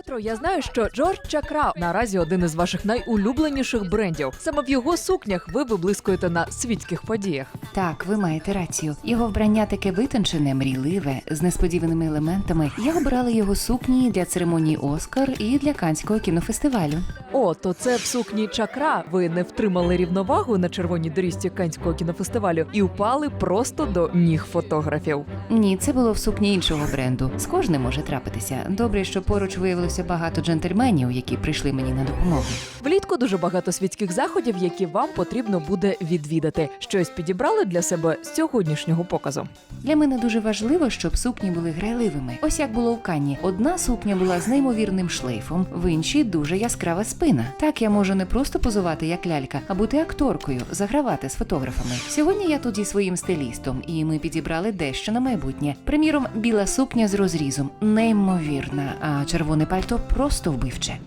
Петро, я знаю, що Джордж Чакра наразі один із ваших найулюбленіших брендів. Саме в його сукнях ви виблискуєте на світських подіях. Так, ви маєте рацію. Його вбрання таке витончене, мрійливе, з несподіваними елементами. Я обирала його сукні для церемонії Оскар і для Канського кінофестивалю. О, то це в сукні Чакра. Ви не втримали рівновагу на червоній доріжці Канського кінофестивалю і упали просто до ніг фотографів. Ні, це було в сукні іншого бренду. З кожним може трапитися. Добре, що поруч виявилося багато джентльменів, які прийшли мені на допомогу. Влітку дуже багато світських заходів, які вам потрібно буде відвідати. Щось підібрали для себе з сьогоднішнього показу. Для мене дуже важливо, щоб сукні були грайливими. Ось як було в Канні. Одна сукня була з неймовірним шлейфом, в іншій дуже яскрава спина. Так я можу не просто позувати як лялька, а бути акторкою, загравати з фотографами. Сьогодні я тут зі своїм стилістом, і ми підібрали дещо на майбутнє. Приміром, біла сукня з розрізом, неймовірна, а червоне пальто просто вбивче.